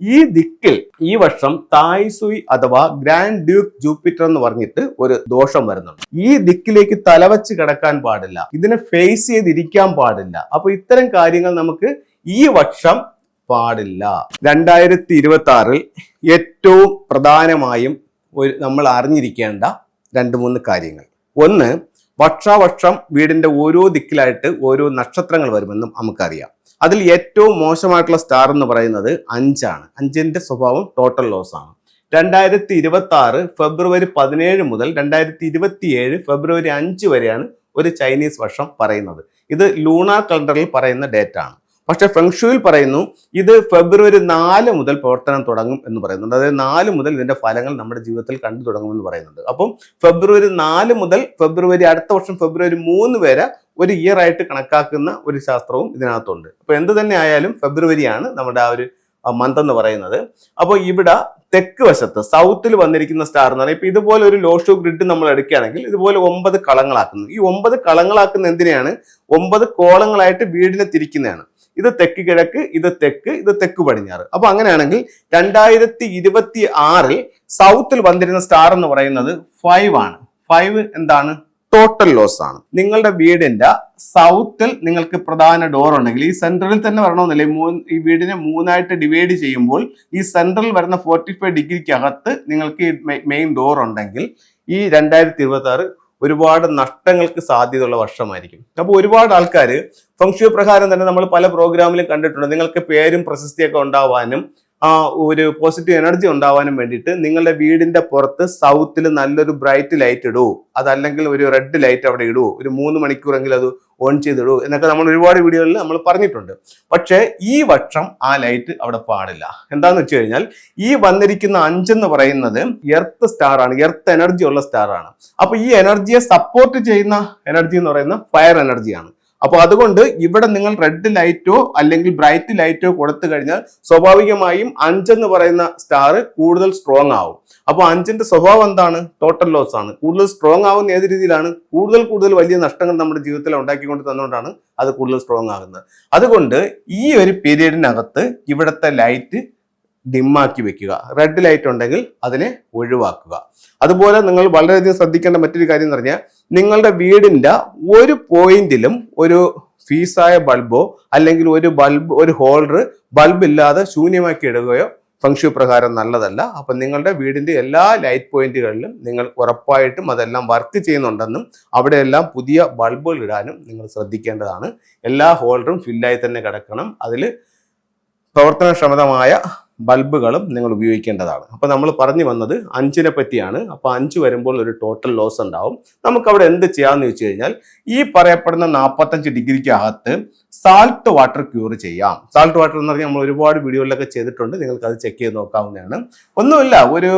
ഈ ദിക്കിൽ ഈ വർഷം തായ്സുയി അഥവാ ഗ്രാൻഡ് ഡ്യൂക്ക് ജൂപ്പിറ്റർ എന്ന് പറഞ്ഞിട്ട് ഒരു ദോഷം വരുന്നുണ്ട്. ഈ ദിക്കിലേക്ക് തലവച്ച് കിടക്കാൻ പാടില്ല. ഇതിനെ ഫേസ് ചെയ്തിരിക്കാൻ പാടില്ല. അപ്പൊ ഇത്തരം കാര്യങ്ങൾ നമുക്ക് ഈ വർഷം പാടില്ല. രണ്ടായിരത്തി ഇരുപത്തി ആറിൽ ഏറ്റവും പ്രധാനമായും ഒരു നമ്മൾ അറിഞ്ഞിരിക്കേണ്ട രണ്ട് മൂന്ന് കാര്യങ്ങൾ. ഒന്ന് വർഷാവർഷം വീടിന്റെ ഓരോ ദിക്കിലായിട്ട് ഓരോ നക്ഷത്രങ്ങൾ വരുമെന്നും നമുക്കറിയാം. അതിൽ ഏറ്റവും മോശമായിട്ടുള്ള സ്റ്റാർ എന്ന് പറയുന്നത് അഞ്ചാണ്. അഞ്ചിന്റെ സ്വഭാവം ടോട്ടൽ ലോസ് ആണ്. രണ്ടായിരത്തി ഇരുപത്തി ആറ് ഫെബ്രുവരി പതിനേഴ് മുതൽ രണ്ടായിരത്തി ഇരുപത്തി ഏഴ് ഫെബ്രുവരി അഞ്ച് വരെയാണ് ഒരു ചൈനീസ് വർഷം പറയുന്നത്. ഇത് ലൂണാർ കലണ്ടറിൽ പറയുന്ന ഡേറ്റ് ആണ്. പക്ഷെ ഫെങ്ഷുവിൽ പറയുന്നു ഇത് ഫെബ്രുവരി നാല് മുതൽ പ്രവർത്തനം തുടങ്ങും എന്ന് പറയുന്നുണ്ട്. അതായത് നാല് മുതൽ ഇതിന്റെ ഫലങ്ങൾ നമ്മുടെ ജീവിതത്തിൽ കണ്ടു തുടങ്ങുമെന്ന് പറയുന്നുണ്ട്. അപ്പം ഫെബ്രുവരി നാല് മുതൽ ഫെബ്രുവരി അടുത്ത വർഷം ഫെബ്രുവരി മൂന്ന് വരെ ഒരു ഇയർ ആയിട്ട് കണക്കാക്കുന്ന ഒരു ശാസ്ത്രവും ഇതിനകത്തുണ്ട്. അപ്പോൾ എന്ത് തന്നെ ആയാലും ഫെബ്രുവരിയാണ് നമ്മുടെ ആ ഒരു മന്ത് എന്ന് പറയുന്നത്. അപ്പോൾ ഇവിടെ തെക്ക് വശത്ത് സൗത്തിൽ വന്നിരിക്കുന്ന സ്റ്റാർ എന്ന് ഇപ്പൊ ഇതുപോലെ ഒരു ലോഷു ഗ്രിഡ് നമ്മൾ എടുക്കുകയാണെങ്കിൽ ഇതുപോലെ ഒമ്പത് കളങ്ങളാക്കുന്നു. ഈ ഒമ്പത് കളങ്ങളാക്കുന്ന എന്തിനെയാണ്? ഒമ്പത് കോളങ്ങളായിട്ട് വീടിനെ തിരിക്കുന്നതാണ്. ഇത് തെക്ക് കിഴക്ക് ഇത് തെക്ക് ഇത് തെക്ക് പടിഞ്ഞാറ്. അപ്പൊ അങ്ങനെയാണെങ്കിൽ രണ്ടായിരത്തി ഇരുപത്തി ആറിൽ സൗത്തിൽ വന്നിരുന്ന സ്റ്റാർ എന്ന് പറയുന്നത് ഫൈവ് ആണ്. ഫൈവ് എന്താണ്? ടോട്ടൽ ലോസ് ആണ്. നിങ്ങളുടെ വീടിന്റെ സൗത്തിൽ നിങ്ങൾക്ക് പ്രധാന ഡോർ ഉണ്ടെങ്കിൽ ഈ സെൻട്രലിൽ തന്നെ വരണമെന്നില്ല. മൂന്ന് ഈ വീടിനെ മൂന്നായിട്ട് ഡിവൈഡ് ചെയ്യുമ്പോൾ ഈ സെൻട്രൽ വരുന്ന ഫോർട്ടി ഫൈവ് ഡിഗ്രിക്കകത്ത് നിങ്ങൾക്ക് ഈ മെയിൻ ഡോർ ഉണ്ടെങ്കിൽ ഈ രണ്ടായിരത്തി ഇരുപത്തി ആറ് ഒരുപാട് നഷ്ടങ്ങൾക്ക് സാധ്യതയുള്ള വർഷമായിരിക്കും. അപ്പോൾ ഒരുപാട് ആൾക്കാർ ഫംഗ്ഷൻ പ്രകാരം തന്നെ നമ്മൾ പല പ്രോഗ്രാമിലും കണ്ടിട്ടുണ്ട്. നിങ്ങൾക്ക് പേരും പ്രശസ്തിയൊക്കെ ഉണ്ടാവാനും ആ ഒരു പോസിറ്റീവ് എനർജി ഉണ്ടാവാനും വേണ്ടിയിട്ട് നിങ്ങളുടെ വീടിന്റെ പുറത്ത് സൗത്തിൽ നല്ലൊരു ബ്രൈറ്റ് ലൈറ്റ് ഇടൂ. അതല്ലെങ്കിൽ ഒരു റെഡ് ലൈറ്റ് അവിടെ ഇടൂ. ഒരു മൂന്ന് മണിക്കൂറെങ്കിലും അത് ഓൺ ചെയ്തിടൂ എന്നൊക്കെ നമ്മൾ ഒരുപാട് വീഡിയോകളിൽ നമ്മൾ പറഞ്ഞിട്ടുണ്ട്. പക്ഷേ ഈ വർഷം ആ ലൈറ്റ് അവിടെ പാടില്ല. എന്താന്ന് വെച്ച് കഴിഞ്ഞാൽ ഈ വന്നിരിക്കുന്ന അഞ്ചെന്ന് പറയുന്നത് എർത്ത് സ്റ്റാർ ആണ്. എർത്ത് എനർജി ഉള്ള സ്റ്റാർ ആണ്. അപ്പൊ ഈ എനർജിയെ സപ്പോർട്ട് ചെയ്യുന്ന എനർജി എന്ന് പറയുന്ന ഫയർ എനർജിയാണ് അപ്പോൾ അതുകൊണ്ട് ഇവിടെ നിങ്ങൾ റെഡ് ലൈറ്റോ അല്ലെങ്കിൽ ബ്രൈറ്റ് ലൈറ്റോ കൊടുത്തു കഴിഞ്ഞാൽ സ്വാഭാവികമായും അഞ്ചെന്ന് പറയുന്ന സ്റ്റാർ കൂടുതൽ സ്ട്രോങ് ആവും. അപ്പോൾ അഞ്ചിന്റെ സ്വഭാവം എന്താണ്? ടോട്ടൽ ലോസ് ആണ്. കൂടുതൽ സ്ട്രോങ് ആവുന്ന ഏത് രീതിയിലാണ്? കൂടുതൽ കൂടുതൽ വലിയ നഷ്ടങ്ങൾ നമ്മുടെ ജീവിതത്തിൽ ഉണ്ടാക്കിക്കൊണ്ട് തന്നുകൊണ്ടാണ് അത് കൂടുതൽ സ്ട്രോങ് ആകുന്നത്. അതുകൊണ്ട് ഈ ഒരു പീരീഡിനകത്ത് ഇവിടുത്തെ ലൈറ്റ് ഡിമ്മാക്കി വെക്കുക. റെഡ് ലൈറ്റ് ഉണ്ടെങ്കിൽ അതിനെ ഒഴിവാക്കുക. അതുപോലെ നിങ്ങൾ വളരെയധികം ശ്രദ്ധിക്കേണ്ട മറ്റൊരു കാര്യം എന്ന് പറഞ്ഞാൽ നിങ്ങളുടെ വീടിന്റെ ഒരു പോയിന്റിലും ഒരു ഫീസായ ബൾബോ അല്ലെങ്കിൽ ഒരു ബൾബ് ഒരു ഹോൾഡർ ബൾബ് ഇല്ലാതെ ശൂന്യമാക്കി ഇടുകയോ ഫംഗ്ഷൻ പ്രകാരം നല്ലതല്ല. അപ്പൊ നിങ്ങളുടെ വീടിന്റെ എല്ലാ ലൈറ്റ് പോയിന്റുകളിലും നിങ്ങൾ ഉറപ്പായിട്ടും അതെല്ലാം വർക്ക് ചെയ്യുന്നുണ്ടെന്നും അവിടെയെല്ലാം പുതിയ ബൾബുകൾ ഇടാനും നിങ്ങൾ ശ്രദ്ധിക്കേണ്ടതാണ്. എല്ലാ ഹോൾഡറും ഫില്ലായി തന്നെ കിടക്കണം. അതിൽ പ്രവർത്തനക്ഷമതമായ ബൾബുകളും നിങ്ങൾ ഉപയോഗിക്കേണ്ടതാണ്. അപ്പോൾ നമ്മൾ പറഞ്ഞു വന്നത് അഞ്ചിനെ പറ്റിയാണ്. അപ്പോൾ അഞ്ച് വരുമ്പോൾ ഒരു ടോട്ടൽ ലോസ് ഉണ്ടാവും. നമുക്ക് അവിടെ എന്ത് ചെയ്യാമെന്ന് വെച്ച് കഴിഞ്ഞാൽ ഈ പറയപ്പെടുന്ന നാൽപ്പത്തഞ്ച് ഡിഗ്രിക്ക് അകത്ത് സാൾട്ട് വാട്ടർ ക്യൂർ ചെയ്യാം. സാൾട്ട് വാട്ടർ എന്ന് പറഞ്ഞാൽ നമ്മൾ ഒരുപാട് വീഡിയോയിലൊക്കെ ചെയ്തിട്ടുണ്ട്. നിങ്ങൾക്ക് അത് ചെക്ക് ചെയ്ത് നോക്കാവുന്നതാണ്. ഒന്നുമില്ല ഒരു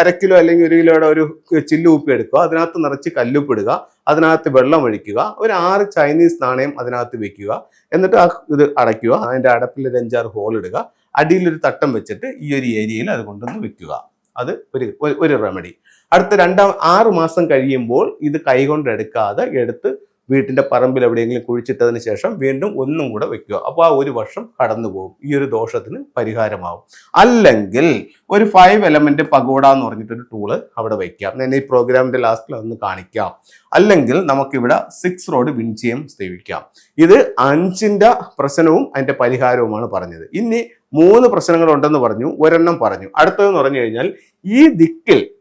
അര കിലോ അല്ലെങ്കിൽ ഒരു കിലോയുടെ ഒരു ചില്ല് ഉപ്പി എടുക്കുക അതിനകത്ത് നിറച്ച് കല്ലുപ്പ് ഇടുക അതിനകത്ത് വെള്ളം ഒഴിക്കുക ഒരു ആറ് ചൈനീസ് നാണയം അതിനകത്ത് വെക്കുക എന്നിട്ട് ആ ഇത് അടയ്ക്കുക അതിന്റെ അടപ്പിൽ ഒരു അഞ്ചാറ് ഹോൾ ഇടുക. അടിയിലൊരു തട്ടം വെച്ചിട്ട് ഈ ഒരു ഏരിയയിൽ അത് കൊണ്ടുവന്ന് വെക്കുക. അത് ഒരു ഒരു- റെമഡി അടുത്ത രണ്ടാം ആറ് മാസം കഴിയുമ്പോൾ ഇത് കൈകൊണ്ട് എടുക്കാതെ എടുത്ത് വീട്ടിന്റെ പറമ്പിൽ എവിടെയെങ്കിലും കുഴിച്ചിട്ടതിന് ശേഷം വീണ്ടും ഒന്നും കൂടെ വെക്കുക. അപ്പോൾ ആ ഒരു വർഷം കടന്നു പോകും. ഈ ഒരു ദോഷത്തിന് പരിഹാരമാവും. അല്ലെങ്കിൽ ഒരു ഫൈവ് എലമെന്റ് പഗോഡ എന്ന് പറഞ്ഞിട്ടൊരു ടൂൾ അവിടെ വയ്ക്കാം ഞാൻ ഈ പ്രോഗ്രാമിന്റെ ലാസ്റ്റിൽ ഒന്ന് കാണിക്കാം. അല്ലെങ്കിൽ നമുക്കിവിടെ സിക്സ് റോഡ് വിൻചിയം സേവിക്കാം. ഇത് അഞ്ചിന്റെ പ്രശ്നവും അതിന്റെ പരിഹാരവുമാണ് പറഞ്ഞത്. ഇനി മൂന്ന് പ്രശ്നങ്ങളുണ്ടെന്ന് പറഞ്ഞു. ഒരെണ്ണം പറഞ്ഞു. അടുത്തതെന്ന് പറഞ്ഞു കഴിഞ്ഞാൽ ഈ ദിക്കിൽ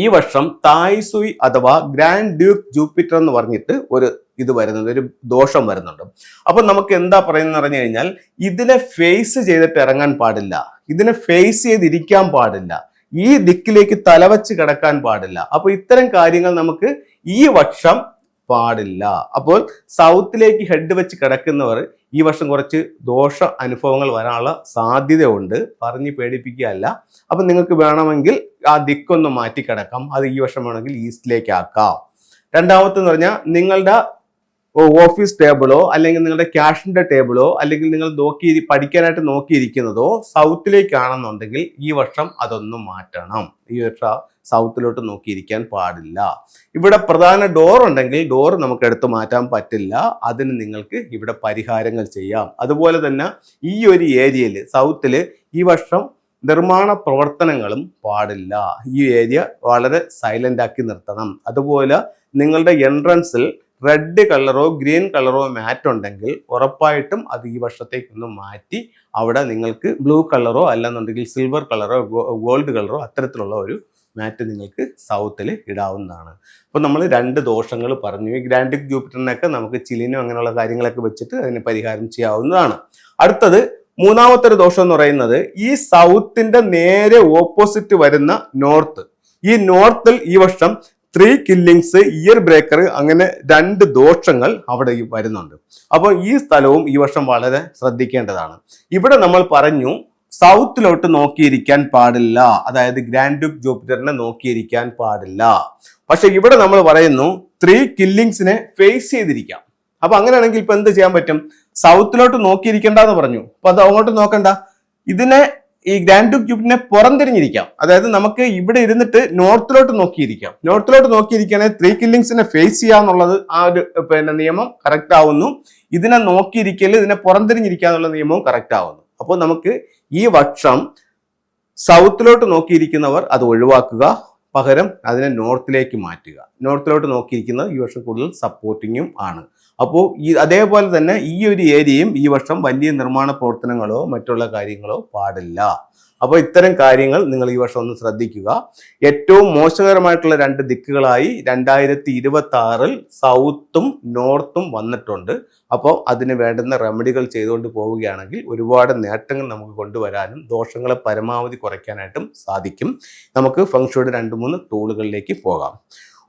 ഈ വർഷം തായ്സുയി അഥവാ ഗ്രാൻഡ് ഡ്യൂക്ക് ജൂപ്പിറ്റർ എന്ന് പറഞ്ഞിട്ട് ഒരു ഇത് വരുന്നുണ്ട് ഒരു ദോഷം വരുന്നുണ്ട്. അപ്പൊ നമുക്ക് എന്താ പറയുന്നത് പറഞ്ഞു കഴിഞ്ഞാൽ ഇതിനെ ഫേസ് ചെയ്തിട്ട് ഇറങ്ങാൻ പാടില്ല. ഇതിനെ ഫേസ് ചെയ്തിരിക്കാൻ പാടില്ല. ഈ ദിക്കിലേക്ക് തലവച്ച് കിടക്കാൻ പാടില്ല. അപ്പൊ ഇത്തരം കാര്യങ്ങൾ നമുക്ക് ഈ വർഷം പാടില്ല. അപ്പോൾ സൗത്തിലേക്ക് ഹെഡ് വെച്ച് കിടക്കുന്നവർ ഈ വർഷം കുറച്ച് ദോഷ അനുഭവങ്ങൾ വരാനുള്ള സാധ്യതയുണ്ട്. പറഞ്ഞ് പേടിപ്പിക്കുകയല്ല. അപ്പം നിങ്ങൾക്ക് വേണമെങ്കിൽ ആ ദിക്കൊന്ന് മാറ്റി കിടക്കാം അത് ഈ വർഷം വേണമെങ്കിൽ ഈസ്റ്റിലേക്ക് ആക്കാം രണ്ടാമത്തെന്ന് പറഞ്ഞാൽ നിങ്ങളുടെ ഓഫീസ് ടേബിളോ അല്ലെങ്കിൽ നിങ്ങളുടെ ക്യാഷിന്റെ ടേബിളോ അല്ലെങ്കിൽ നിങ്ങൾ നോക്കി പഠിക്കാനായിട്ട് നോക്കിയിരിക്കുന്നതോ സൗത്തിലേക്കാണെന്നുണ്ടെങ്കിൽ ഈ വർഷം അതൊന്നും മാറ്റണം. ഈ വർഷം സൗത്തിലോട്ട് നോക്കിയിരിക്കാൻ പാടില്ല. ഇവിടെ പ്രധാന ഡോർ ഉണ്ടെങ്കിൽ ഡോർ നമുക്ക് എടുത്തു മാറ്റാൻ പറ്റില്ല. അതിന് നിങ്ങൾക്ക് ഇവിടെ പരിഹാരങ്ങൾ ചെയ്യാം. അതുപോലെ തന്നെ ഈ ഒരു ഏരിയയിൽ സൗത്തിൽ ഈ വർഷം നിർമ്മാണ പ്രവർത്തനങ്ങളും പാടില്ല. ഈ ഏരിയ വളരെ സൈലന്റ് ആക്കി നിർത്തണം. അതുപോലെ നിങ്ങളുടെ എൻട്രൻസിൽ റെഡ് കളറോ ഗ്രീൻ കളറോ മാറ്റ് ഉണ്ടെങ്കിൽ ഉറപ്പായിട്ടും അത് ഈ വർഷത്തേക്കൊന്ന് മാറ്റി അവിടെ നിങ്ങൾക്ക് ബ്ലൂ കളറോ അല്ലെന്നുണ്ടെങ്കിൽ സിൽവർ കളറോ ഗോൾഡ് കളറോ അത്തരത്തിലുള്ള ഒരു മാറ്റ് നിങ്ങൾക്ക് സൗത്തിൽ ഇടാവുന്നതാണ്. അപ്പോൾ നമ്മൾ രണ്ട് ദോഷങ്ങൾ പറഞ്ഞു. ഈ ഗ്രാൻഡിക് ജൂപ്പിറ്ററിനൊക്കെ നമുക്ക് ചിലിനും അങ്ങനെയുള്ള കാര്യങ്ങളൊക്കെ വെച്ചിട്ട് അതിന് പരിഹാരം ചെയ്യാവുന്നതാണ്. അടുത്തത് മൂന്നാമത്തെ ഒരു ദോഷം എന്ന് പറയുന്നത് ഈ സൗത്തിന്റെ നേരെ ഓപ്പോസിറ്റ് വരുന്ന നോർത്ത് ഈ നോർത്തിൽ ഈ വർഷം ത്രീ കില്ലിങ്സ് ഇയർ ബ്രേക്കർ അങ്ങനെ രണ്ട് ദോഷങ്ങൾ അവിടെ വരുന്നുണ്ട്. അപ്പോൾ ഈ സ്ഥലവും ഈ വർഷം വളരെ ശ്രദ്ധിക്കേണ്ടതാണ്. ഇവിടെ നമ്മൾ പറഞ്ഞു സൗത്തിലോട്ട് നോക്കിയിരിക്കാൻ പാടില്ല. അതായത് ഗ്രാൻഡ് ഡ്യൂക്ക് ജൂപ്പിറ്ററിനെ നോക്കിയിരിക്കാൻ പാടില്ല. പക്ഷെ ഇവിടെ നമ്മൾ പറയുന്നു ത്രീ കില്ലിങ്സിനെ ഫേസ് ചെയ്തിരിക്കാം. അപ്പൊ അങ്ങനെയാണെങ്കിൽ ഇപ്പൊ എന്ത് ചെയ്യാൻ പറ്റും? സൗത്തിലോട്ട് നോക്കിയിരിക്കേണ്ടെന്ന് പറഞ്ഞു. അപ്പൊ അത് അങ്ങോട്ട് നോക്കണ്ട. ഇതിനെ ഈ ഗ്രാൻഡ് ഡ്യൂക്ക് ജൂപ്പിനെ പുറംതിരിഞ്ഞിരിക്കാം. അതായത് നമുക്ക് ഇവിടെ ഇരുന്നിട്ട് നോർത്തിലോട്ട് നോക്കിയിരിക്കാം. നോർത്തിലോട്ട് നോക്കിയിരിക്കുകയാണെങ്കിൽ ത്രീ കില്ലിങ്സിനെ ഫേസ് ചെയ്യാന്നുള്ളത് ആ ഒരു പിന്നെ നിയമം കറക്റ്റ് ആവുന്നു. ഇതിനെ നോക്കിയിരിക്കൽ ഇതിനെ പുറംതിരിഞ്ഞിരിക്കുക എന്നുള്ള നിയമവും കറക്റ്റ് ആവുന്നു. അപ്പോൾ നമുക്ക് ഈ വർഷം സൗത്തിലോട്ട് നോക്കിയിരിക്കുന്നവർ അത് ഒഴിവാക്കുക. പകരം അതിനെ നോർത്തിലേക്ക് മാറ്റുക. നോർത്തിലോട്ട് നോക്കിയിരിക്കുന്നത് ഈ വർഷം കൂടുതൽ സപ്പോർട്ടിങ്ങും ആണ്. അപ്പോൾ ഈ അതേപോലെ തന്നെ ഈ ഒരു ഏരിയയും ഈ വർഷം വലിയ നിർമ്മാണ പ്രവർത്തനങ്ങളോ മറ്റുള്ള കാര്യങ്ങളോ പാടില്ല. അപ്പോൾ ഇത്തരം കാര്യങ്ങൾ നിങ്ങൾ ഈ വർഷം ഒന്ന് ശ്രദ്ധിക്കുക. ഏറ്റവും മോശകരമായിട്ടുള്ള രണ്ട് ദിക്കുകളായി രണ്ടായിരത്തി ഇരുപത്തി ആറിൽ സൗത്തും നോർത്തും വന്നിട്ടുണ്ട്. അപ്പോൾ അതിന് വേണ്ടുന്ന റെമഡികൾ ചെയ്തുകൊണ്ട് പോവുകയാണെങ്കിൽ ഒരുപാട് നേട്ടങ്ങൾ നമുക്ക് കൊണ്ടുവരാനും ദോഷങ്ങളെ പരമാവധി കുറയ്ക്കാനായിട്ടും സാധിക്കും. നമുക്ക് ഫംഗ്ഷയുടെ രണ്ട് മൂന്ന് ടൂളുകളിലേക്ക് പോകാം.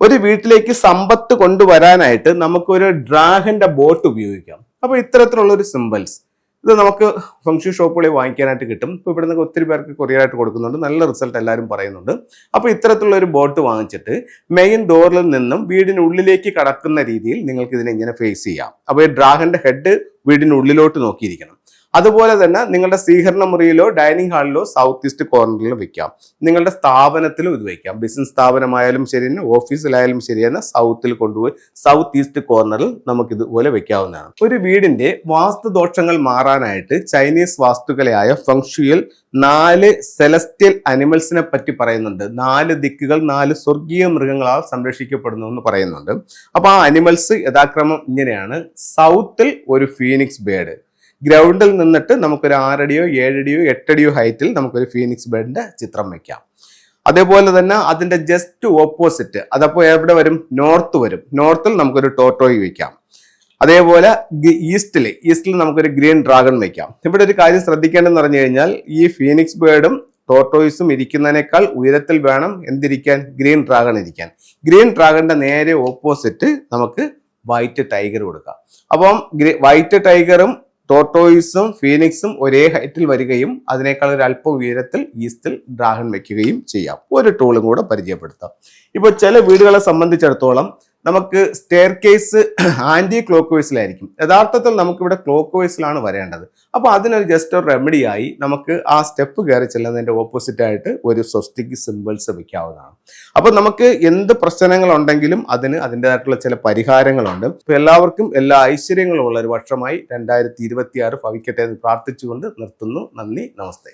ഒരു വീട്ടിലേക്ക് സമ്പത്ത് കൊണ്ടുവരാനായിട്ട് നമുക്കൊരു ഡ്രാഗന്റെ ബോട്ട് ഉപയോഗിക്കാം. അപ്പോൾ ഇത്തരത്തിലുള്ള ഒരു സിമ്പിൾസ്. ഇത് നമുക്ക് ഫംഗ്ഷൻ ഷോപ്പുകളിൽ വാങ്ങിക്കാനായിട്ട് കിട്ടും. ഇപ്പോൾ ഇവിടെ നിന്ന് ഒത്തിരി പേർക്ക് കൊറിയറായിട്ട് കൊടുക്കുന്നുണ്ട്. നല്ല റിസൾട്ട് എല്ലാവരും പറയുന്നുണ്ട്. അപ്പോൾ ഇത്തരത്തിലുള്ള ഒരു ബോട്ട് വാങ്ങിച്ചിട്ട് മെയിൻ ഡോറിൽ നിന്നും വീടിനുള്ളിലേക്ക് കടക്കുന്ന രീതിയിൽ നിങ്ങൾക്ക് ഇതിനെ ഇങ്ങനെ ഫേസ് ചെയ്യാം. അപ്പോൾ ഈ ഡ്രാഗന്റെ ഹെഡ് വീടിനുള്ളിലോട്ട് നോക്കിയിരിക്കണം. അതുപോലെ തന്നെ നിങ്ങളുടെ സ്വീകരണ മുറിയിലോ ഡൈനിങ് ഹാളിലോ സൗത്ത് ഈസ്റ്റ് കോർണറിൽ വെക്കാം. നിങ്ങളുടെ സ്ഥാപനത്തിലും ഇത് വെക്കാം. ബിസിനസ് സ്ഥാപനമായാലും ശരി തന്നെ ഓഫീസിലായാലും ശരി തന്നെ സൗത്തിൽ കൊണ്ടുപോയി സൗത്ത് ഈസ്റ്റ് കോർണറിൽ നമുക്ക് ഇതുപോലെ വെക്കാവുന്നതാണ്. ഒരു വീടിന്റെ വാസ്തുദോഷങ്ങൾ മാറാനായിട്ട് ചൈനീസ് വാസ്തുക്കളെയായ ഫംഗ്ഷുയൽ നാല് സെലസ്റ്റ്യൽ അനിമൽസിനെ പറ്റി പറയുന്നുണ്ട്. നാല് ദിക്കുകൾ നാല് സ്വർഗീയ മൃഗങ്ങളാൽ സംരക്ഷിക്കപ്പെടുന്നു എന്ന് പറയുന്നുണ്ട്. അപ്പൊ ആ അനിമൽസ് യഥാക്രമം ഇങ്ങനെയാണ്. സൗത്തിൽ ഒരു ഫീനിക്സ് ബേഡ് ഗ്രൗണ്ടിൽ നിന്നിട്ട് നമുക്കൊരു ആറടിയോ ഏഴടിയോ എട്ടടിയോ ഹൈറ്റിൽ നമുക്കൊരു ഫീനിക്സ് ബേഡിന്റെ ചിത്രം വയ്ക്കാം അതേപോലെ തന്നെ അതിന്റെ ജസ്റ്റ് ഓപ്പോസിറ്റ് അതപ്പോ എവിടെ വരും? നോർത്ത് വരും. നോർത്തിൽ നമുക്കൊരു ടോട്ടോയി വെക്കാം. അതേപോലെ ഈസ്റ്റിൽ ഈസ്റ്റിൽ നമുക്കൊരു ഗ്രീൻ ഡ്രാഗൺ വെക്കാം. ഇവിടെ ഒരു കാര്യം ശ്രദ്ധിക്കേണ്ടതെന്ന് പറഞ്ഞു കഴിഞ്ഞാൽ ഈ ഫീനിക്സ് ബേർഡും ടോട്ടോയിസും ഇരിക്കുന്നതിനേക്കാൾ ഉയരത്തിൽ വേണം എന്തിരിക്കാൻ? ഗ്രീൻ ഡ്രാഗൺ ഇരിക്കാൻ. ഗ്രീൻ ഡ്രാഗണിന്റെ നേരെ ഓപ്പോസിറ്റ് നമുക്ക് വൈറ്റ് ടൈഗർ കൊടുക്കാം. അപ്പം വൈറ്റ് ടൈഗറും ടോട്ടോയിസും ഫീനിക്സും ഒരേ ഹൈറ്റിൽ വരികയും അതിനേക്കാൾ ഒരു അല്പ ഉയരത്തിൽ ഈസ്റ്റിൽ ഡ്രാഗൺ വെക്കുകയും ചെയ്യാം. ഒരു ടൂളും കൂടെ പരിചയപ്പെടുത്താം. ഇപ്പോൾ ചില വീടുകളെ സംബന്ധിച്ചിടത്തോളം നമുക്ക് സ്റ്റെയർ കേസ് ആന്റി ക്ലോക്ക് വൈസിലായിരിക്കും യഥാർത്ഥത്തിൽ നമുക്കിവിടെ ക്ലോക്ക് വൈസിലാണ് വരേണ്ടത്. അപ്പോൾ അതിനൊരു ജസ്റ്റ് ഒരു റെമഡിയായി നമുക്ക് ആ സ്റ്റെപ്പ് കയറി ചെല്ലുന്നതിന്റെ ഓപ്പോസിറ്റായിട്ട് ഒരു സ്വസ്തിക്ക് സിമ്പിൾസ് വയ്ക്കാവുന്നതാണ് അപ്പോൾ നമുക്ക് എന്ത് പ്രശ്നങ്ങളുണ്ടെങ്കിലും അതിന് അതിന്റെതായിട്ടുള്ള ചില പരിഹാരങ്ങളുണ്ട്. അപ്പോൾ എല്ലാവർക്കും എല്ലാ ഐശ്വര്യങ്ങളും ഉള്ള ഒരു വർഷമായി രണ്ടായിരത്തി ഇരുപത്തിയാറ് ഭവിക്കട്ടെ എന്ന് പ്രാർത്ഥിച്ചുകൊണ്ട് നിർത്തുന്നു. നന്ദി നമസ്തേ.